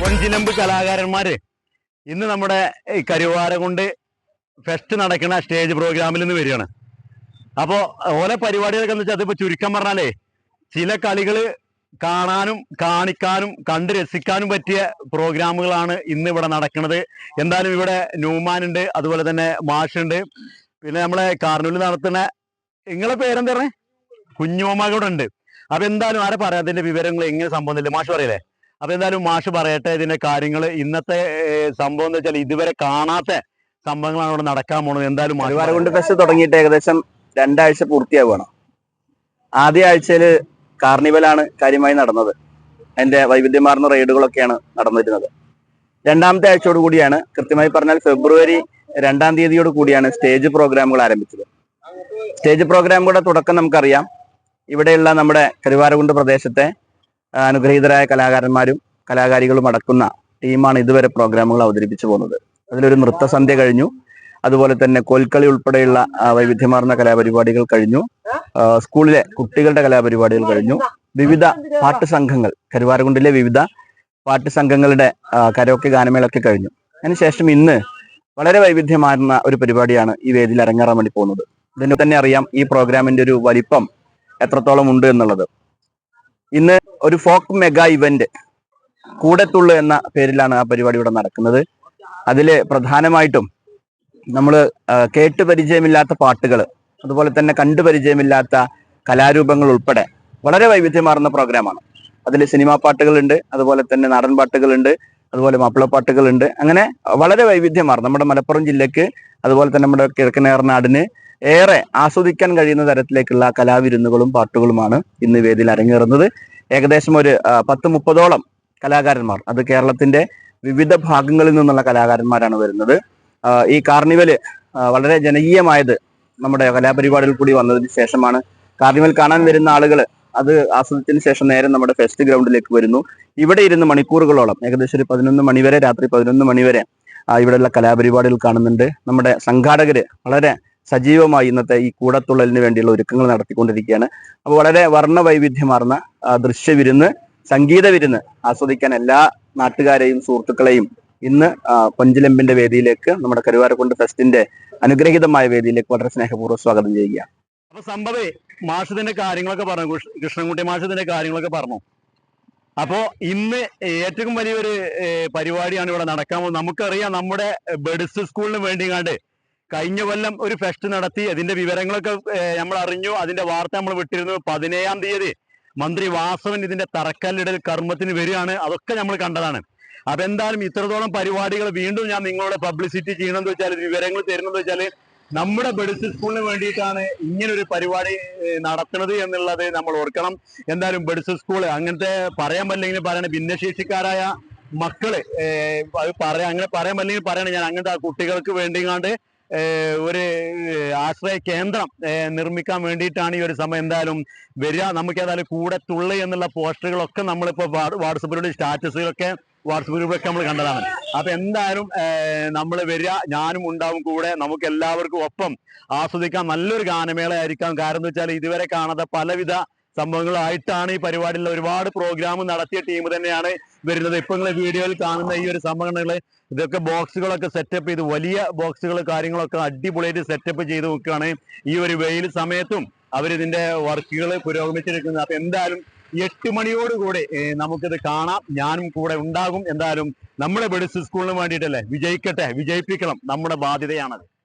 പൊൻചിലമ്പ് കലാകാരന്മാര് ഇന്ന് നമ്മുടെ കരുവാര കൊണ്ട് ഫെസ്റ്റ് നടക്കുന്ന സ്റ്റേജ് പ്രോഗ്രാമിൽ നിന്ന് വരികയാണ്. അപ്പോ ഓരോ പരിപാടികളൊക്കെ എന്ന് വെച്ചാൽ അതിപ്പോ ചുരുക്കം പറഞ്ഞാലേ ചില കളികൾ കാണാനും കാണിക്കാനും കണ്ട് രസിക്കാനും പറ്റിയ പ്രോഗ്രാമുകളാണ് ഇന്ന് ഇവിടെ നടക്കുന്നത്. എന്തായാലും ഇവിടെ ന്യൂമാൻ ഉണ്ട് അതുപോലെ തന്നെ മാഷുണ്ട് പിന്നെ നമ്മളെ കാർണൂൽ നടത്തുന്ന നിങ്ങളെ പേരെന്താ കുഞ്ഞോമ കൂടെ ഉണ്ട്. അപ്പൊ എന്തായാലും ആരെ പറയാം? അതിന്റെ വിവരങ്ങൾ എങ്ങനെ സംഭവം മാഷ് പറയല്ലേ? അപ്പൊ എന്തായാലും മാഷ് പറയട്ടെ ഇതിന്റെ കാര്യങ്ങൾ ഇന്നത്തെ സംഭവം എന്ന് വെച്ചാൽ ഇതുവരെ കാണാത്ത സംഭവങ്ങളാണ് ഇവിടെ നടക്കാൻ പോണത്. എന്തായാലും. കൊണ്ട് ഫെസ്റ്റ് തുടങ്ങിയിട്ട് ഏകദേശം രണ്ടാഴ്ച പൂർത്തിയാവുകയാണ്. ആദ്യ ആഴ്ചയിൽ കാർണിവലാണ് കാര്യമായി നടന്നത്. അതിന്റെ വൈവിധ്യമാർന്ന റൈഡുകളൊക്കെയാണ് നടന്നിരുന്നത്. രണ്ടാമത്തെ ആഴ്ചയോട് കൂടിയാണ് കൃത്യമായി പറഞ്ഞാൽ ഫെബ്രുവരി രണ്ടാം തീയതിയോട് കൂടിയാണ് സ്റ്റേജ് പ്രോഗ്രാമുകൾ ആരംഭിച്ചത്. സ്റ്റേജ് പ്രോഗ്രാമുകളുടെ തുടക്കം നമുക്കറിയാം. ഇവിടെയുള്ള നമ്മുടെ കരുവാരകുണ്ട് പ്രദേശത്തെ അനുഗ്രഹീതരായ കലാകാരന്മാരും കലാകാരികളും അടക്കുന്ന ടീമാണ് ഇതുവരെ പ്രോഗ്രാമുകൾ അവതരിപ്പിച്ചു പോകുന്നത്. അതിലൊരു നൃത്തസന്ധ്യ കഴിഞ്ഞു. അതുപോലെ തന്നെ കോൽക്കളി ഉൾപ്പെടെയുള്ള വൈവിധ്യമാർന്ന കലാപരിപാടികൾ കഴിഞ്ഞു. സ്കൂളിലെ കുട്ടികളുടെ കലാപരിപാടികൾ കഴിഞ്ഞു. വിവിധ പാട്ട് സംഘങ്ങൾ കരുവാരകുണ്ടിലെ വിവിധ പാട്ട് സംഘങ്ങളുടെ കരോക്കെ ഗാനമേളൊക്കെ കഴിഞ്ഞു. അതിനുശേഷം ഇന്ന് വളരെ വൈവിധ്യമാർന്ന ഒരു പരിപാടിയാണ് ഈ വേദിയിൽ അരങ്ങേറാൻ വേണ്ടി പോകുന്നത്. ഇതിന് തന്നെ അറിയാം ഈ പ്രോഗ്രാമിന്റെ ഒരു വലിപ്പം എത്രത്തോളം ഉണ്ട് എന്നുള്ളത്. ഇന്ന് ഒരു ഫോക്ക് മെഗാ ഇവന്റ് കൂടത്തുള്ളു എന്ന പേരിലാണ് ആ പരിപാടി ഇവിടെ നടക്കുന്നത്. അതിൽ പ്രധാനമായിട്ടും നമ്മൾ കേട്ട് പരിചയമില്ലാത്ത പാട്ടുകൾ അതുപോലെ തന്നെ കണ്ടുപരിചയമില്ലാത്ത കലാരൂപങ്ങൾ ഉൾപ്പെടെ വളരെ വൈവിധ്യമാർന്ന പ്രോഗ്രാമാണ് അതിൽ സിനിമാ പാട്ടുകളുണ്ട് അതുപോലെ തന്നെ നാടൻ പാട്ടുകളുണ്ട് അതുപോലെ മാപ്പിളപ്പാട്ടുകളുണ്ട് അങ്ങനെ വളരെ വൈവിധ്യമാർന്ന നമ്മുടെ മലപ്പുറം ജില്ലക്ക് അതുപോലെ തന്നെ നമ്മുടെ കിഴക്കൻ ഏറനാടിന് ഏറെ ആസ്വദിക്കാൻ കഴിയുന്ന തരത്തിലേക്കുള്ള കലാവിരുന്നുകളും പാട്ടുകളുമാണ് ഇന്ന് വേദിയിൽ അരങ്ങേറുന്നത്. ഏകദേശം ഒരു പത്ത് മുപ്പതോളം കലാകാരന്മാർ അത് കേരളത്തിന്റെ വിവിധ ഭാഗങ്ങളിൽ നിന്നുള്ള കലാകാരന്മാരാണ് വരുന്നത്. ഈ കാർണിവൽ വളരെ ജനകീയമായത് നമ്മുടെ കലാപരിപാടിയിൽ കൂടി വന്നതിന് ശേഷമാണ് കാർണിവൽ കാണാൻ വരുന്ന ആളുകൾ അത് ആസ്വദിച്ചതിന് ശേഷം നേരെ നമ്മുടെ ഫെസ്റ്റ് ഗ്രൗണ്ടിലേക്ക് വരുന്നു. ഇവിടെ ഇരുന്ന് മണിക്കൂറുകളോളം ഏകദേശം ഒരു പതിനൊന്ന് മണിവരെ രാത്രി പതിനൊന്ന് മണിവരെ വരെ ഇവിടെയുള്ള കലാപരിപാടികൾ കാണുന്നുണ്ട്. നമ്മുടെ സംഘാടകര് വളരെ സജീവമായി ഇന്നത്തെ ഈ കൂടത്തുള്ളലിന് വേണ്ടിയുള്ള ഒരുക്കങ്ങൾ നടത്തിക്കൊണ്ടിരിക്കുകയാണ്. അപ്പോൾ വളരെ വർണവൈവിധ്യമാർന്ന ദൃശ്യവിരുന്ന് സംഗീത വിരുന്ന് ആസ്വദിക്കാൻ എല്ലാ നാട്ടുകാരെയും സുഹൃത്തുക്കളെയും ഇന്ന് കൊഞ്ചിലെമ്പിന്റെ വേദിയിലേക്ക് നമ്മുടെ കരുവാരക്കുണ്ട് ഫെസ്റ്റിന്റെ അനുഗ്രഹീതമായ വേദിയിലേക്ക് വളരെ സ്നേഹപൂർവം സ്വാഗതം ചെയ്യുക. അപ്പൊ സംഭവേ മാഷുദിന്റെ കാര്യങ്ങളൊക്കെ പറഞ്ഞു കൃഷ്- കൃഷ്ണൻകുട്ടി മാഷത്തിന്റെ കാര്യങ്ങളൊക്കെ പറഞ്ഞു. അപ്പോ ഇന്ന് ഏറ്റവും വലിയൊരു പരിപാടിയാണ് ഇവിടെ നടക്കാൻ പോകുന്നത്. നമുക്കറിയാം നമ്മുടെ ബെഡ്സ് സ്കൂളിന് വേണ്ടി കണ്ട് കഴിഞ്ഞ കൊല്ലം ഒരു ഫെസ്റ്റ് നടത്തി. അതിന്റെ വിവരങ്ങളൊക്കെ നമ്മൾ അറിഞ്ഞു. അതിന്റെ വാർത്ത നമ്മൾ വിട്ടിരുന്നു. പതിനേഴാം തീയതി മന്ത്രി വാസവൻ ഇതിന്റെ തറക്കല്ലിടൽ കർമ്മത്തിന് വരികയാണ്. അതൊക്കെ നമ്മൾ കണ്ടതാണ്. അപ്പൊ എന്തായാലും ഇത്രത്തോളം പരിപാടികൾ വീണ്ടും ഞാൻ നിങ്ങളോട് പബ്ലിസിറ്റി ചെയ്യണമെന്ന് വെച്ചാൽ വിവരങ്ങൾ തരുന്നത് വെച്ചാൽ നമ്മുടെ ബഡ്സ് സ്കൂളിന് വേണ്ടിയിട്ടാണ് ഇങ്ങനെ ഒരു പരിപാടി നടത്തുന്നത് എന്നുള്ളത് നമ്മൾ ഓർക്കണം. എന്തായാലും ബഡ്സ് സ്കൂൾ അങ്ങനത്തെ പറയാൻ പറ്റില്ലെങ്കിൽ പറയണ ഭിന്നശേഷിക്കാരായ മക്കൾ അത് പറയാ അങ്ങനെ പറയാൻ പറ്റില്ലെങ്കിൽ പറയണേ ഞാൻ അങ്ങനത്തെ ആ കുട്ടികൾക്ക് വേണ്ടിങ്ങാണ്ട് ഒരു ആശ്രയ കേന്ദ്രം നിർമ്മിക്കാൻ വേണ്ടിയിട്ടാണ് ഈ ഒരു സമയം എന്തായാലും വരിക. നമുക്ക് ഏതായാലും കൂടെ തുള്ളി എന്നുള്ള പോസ്റ്ററുകളൊക്കെ നമ്മളിപ്പോ വാട്സപ്പിലൂടെ സ്റ്റാറ്റസുകളൊക്കെ വാട്സപ്പ് ഗ്രൂപ്പിലൊക്കെ നമ്മൾ കണ്ടതാണ്. അപ്പൊ എന്തായാലും നമ്മൾ വരിക ഞാനും ഉണ്ടാവും കൂടെ. നമുക്ക് എല്ലാവർക്കും ഒപ്പം ആസ്വദിക്കാൻ നല്ലൊരു ഗാനമേള ആയിരിക്കാം കാരണം എന്ന് വെച്ചാൽ ഇതുവരെ കാണാത്ത പലവിധ സംഭവങ്ങളായിട്ടാണ് ഈ പരിപാടിയിൽ ഒരുപാട് പ്രോഗ്രാം നടത്തിയ ടീം തന്നെയാണ് വരുന്നത്. ഇപ്പൊ നിങ്ങൾ വീഡിയോയിൽ കാണുന്ന ഈ ഒരു സംഭവങ്ങൾ ഇതൊക്കെ ബോക്സുകളൊക്കെ സെറ്റപ്പ് ചെയ്ത് വലിയ ബോക്സുകൾ കാര്യങ്ങളൊക്കെ അടിപൊളിയായിട്ട് സെറ്റപ്പ് ചെയ്ത് നോക്കുകയാണ് ഈ ഒരു വെയിൽ സമയത്തും അവരിതിന്റെ വർക്കുകൾ പുരോഗമിച്ചിരിക്കുന്നത്. അപ്പൊ എന്തായാലും എട്ട് മണിയോടുകൂടി നമുക്കിത് കാണാം. ഞാനും കൂടെ ഉണ്ടാകും. എന്തായാലും നമ്മുടെ ബെഡിസ് സ്കൂളിന് വേണ്ടിയിട്ടല്ലേ? വിജയിക്കട്ടെ? വിജയിപ്പിക്കണം. നമ്മുടെ ബാധ്യതയാണത്.